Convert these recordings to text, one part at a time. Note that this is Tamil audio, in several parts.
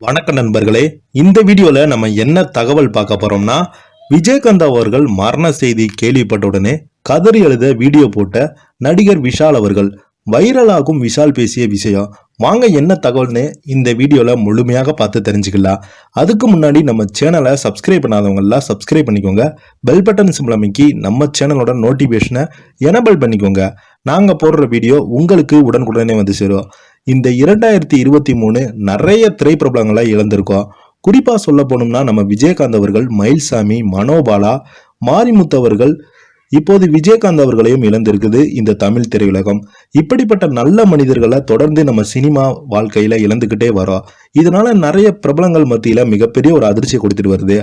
வணக்கம் நண்பர்களே இந்த வீடியோல நம்ம என்ன தகவல் பார்க்க போறோம்னா விஜயகாந்த் அவர்கள் மரண செய்தி கேள்விப்பட்ட உடனே கதறி எழுத வீடியோ போட்ட நடிகர் விஷால் அவர்கள் வைரலாகும் விஷால் பேசிய விஷயம் வாங்க என்ன தகவல்னு இந்த வீடியோவில் முழுமையாக பார்த்து தெரிஞ்சுக்கலாம். அதுக்கு முன்னாடி நம்ம சேனலை சப்ஸ்கிரைப் பண்ணாதவங்கெல்லாம் சப்ஸ்கிரைப் பண்ணிக்கோங்க. பெல் பட்டன் சிம்பிள் அமைக்கி நம்ம சேனலோட நோட்டிஃபிகேஷனை எனபிள் பண்ணிக்கோங்க. நாங்கள் போடுற வீடியோ உங்களுக்கு உடனுக்குடனே வந்து சேரும். இந்த இரண்டாயிரத்தி இருபத்தி மூணு நிறைய திரைப்பிரபலங்களை இழந்திருக்கோம். குறிப்பாக சொல்ல போனோம்னா நம்ம விஜயகாந்த் அவர்கள் மயில்சாமி மனோபாலா மாரிமுத்து அவர்கள் இப்போது விஜயகாந்த் அவர்களையும் இழந்திருக்குது இந்த தமிழ் திரையுலகம். இப்படிப்பட்ட நல்ல மனிதர்களை தொடர்ந்து நம்ம சினிமா வாழ்க்கையில இழந்துக்கிட்டே வரோம் இதனால நிறைய பிரபலங்கள் மத்தியில மிகப்பெரிய ஒரு அதிர்ச்சியை கொடுத்துட்டு வருது.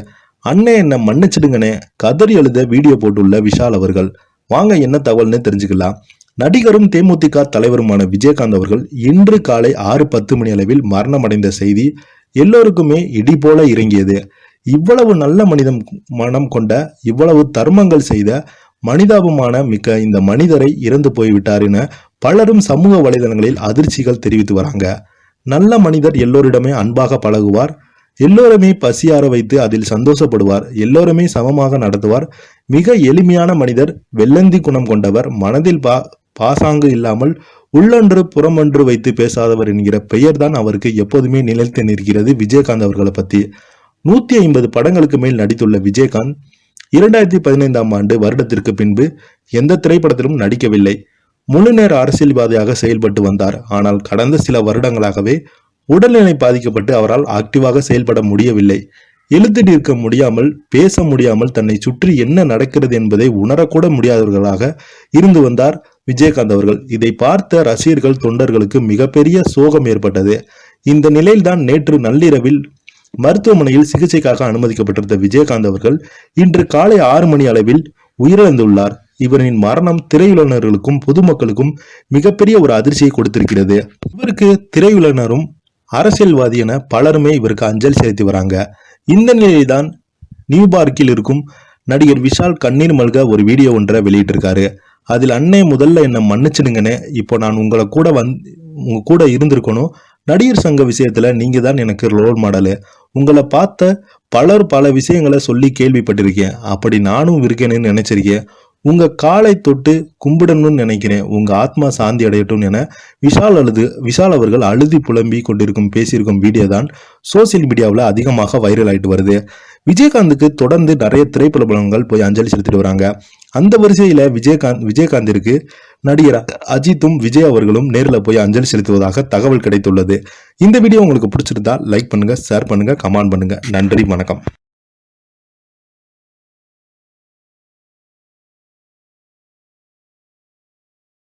அண்ணே என்ன மன்னிச்சிடுங்கனே கதறி எழுத வீடியோ போட்டுள்ள விஷால் அவர்கள். வாங்க என்ன தகவல்னு தெரிஞ்சுக்கலாம். நடிகரும் தேமுதிக தலைவருமான விஜயகாந்த் அவர்கள் இன்று காலை ஆறு பத்து மணி அளவில் மரணமடைந்த செய்தி எல்லோருக்குமே இடி போல இறங்கியது. இவ்வளவு நல்ல மனிதம் மனம் கொண்ட இவ்வளவு தர்மங்கள் செய்த மனிதாபமான மிக்க இந்த மனிதரை இறந்து போய்விட்டார் என பலரும் சமூக வலைதளங்களில் அதிர்ச்சிகள் தெரிவித்து வராங்க. நல்ல மனிதர் எல்லோரிடமே அன்பாக பழகுவார். எல்லோருமே பசியார வைத்து அதில் சந்தோஷப்படுவார். எல்லோருமே சமமாக நடத்துவார். மிக எளிமையான மனிதர் வெள்ளந்தி குணம் கொண்டவர் மனதில் பா பாசாங்கு இல்லாமல் உள்ளொன்று புறமொன்று வைத்து பேசாதவர் என்கிற பெயர்தான் அவருக்கு எப்போதுமே நிலைத்து நிற்கிறது விஜயகாந்த் அவர்களை பத்தி. நூத்தி ஐம்பது படங்களுக்கு மேல் நடித்துள்ள விஜயகாந்த் இரண்டாயிரத்தி பதினைந்தாம் ஆண்டு வருடத்திற்கு பின்பு எந்த திரைப்படத்திலும் நடிக்கவில்லை. முழு நேர அரசியல்வாதியாக செயல்பட்டு வந்தார். ஆனால் கடந்த சில வருடங்களாகவே உடல்நிலை பாதிக்கப்பட்டு அவரால் ஆக்டிவாக செயல்பட முடியவில்லை. எழுத்து நிற்க முடியாமல் பேச முடியாமல் தன்னை சுற்றி என்ன நடக்கிறது என்பதை உணரக்கூட முடியாதவர்களாக இருந்து வந்தார் விஜயகாந்த் அவர்கள். இதை பார்த்த ரசிகர்கள் தொண்டர்களுக்கு மிகப்பெரிய சோகம் ஏற்பட்டது. இந்த நிலையில்தான் நேற்று நள்ளிரவில் மருத்துவமனையில் சிகிச்சைக்காக அனுமதிக்கப்பட்டிருந்த விஜயகாந்த் அவர்கள் இன்று காலை ஆறு மணி அளவில் உயிரிழந்துள்ளார். இவரின் மரணம் திரையுலனர்களுக்கும் பொதுமக்களுக்கும் மிகப்பெரிய ஒரு அதிர்ச்சியை கொடுத்திருக்கிறது. இவருக்கு திரையுலனரும் அரசியல்வாதி என பலருமே இவருக்கு அஞ்சலி செலுத்தி வராங்க. இந்த நிலையில்தான் நியூபார்க்கில் இருக்கும் நடிகர் விஷால் கண்ணீர் மல்க ஒரு வீடியோ ஒன்றை வெளியிட்டிருக்காரு. அதில் அன்னை முதல்ல என்னை மன்னிச்சிடுங்கன்னு இப்போ நான் உங்களை கூட வந் உங்க கூட இருந்திருக்கணும். நடிகர் சங்க விஷயத்துல நீங்க தான் எனக்கு ரோல் மாடலு உங்களை பார்த்த பலர் பல விஷயங்களை சொல்லி கேள்விப்பட்டிருக்கேன். அப்படி நானும் இருக்கேன்னு நினைச்சிருக்கேன். உங்க காலை தொட்டு கும்பிடணும்னு நினைக்கிறேன். உங்க ஆத்மா சாந்தி அடையட்டும் என விஷால் அழுது விஷால் அவர்கள் அழுதி புலம்பி கொண்டிருக்கும் பேசியிருக்கும் வீடியோ தான் சோசியல் மீடியாவில் அதிகமாக வைரல் ஆயிட்டு வருது. விஜயகாந்துக்கு தொடர்ந்து நிறைய திரைப்படங்கள் போய் அஞ்சலி செலுத்திட்டு வராங்க. அந்த வரிசையில் விஜயகாந்த் விஜயகாந்திற்கு நடிகர் அஜித்தும் விஜய் அவர்களும் நேரில் போய் அஞ்சலி செலுத்துவதாக தகவல் கிடைத்துள்ளது. இந்த வீடியோ உங்களுக்கு பிடிச்சிருந்தா லைக் பண்ணுங்க ஷேர் பண்ணுங்க கமெண்ட் பண்ணுங்க. நன்றி வணக்கம்.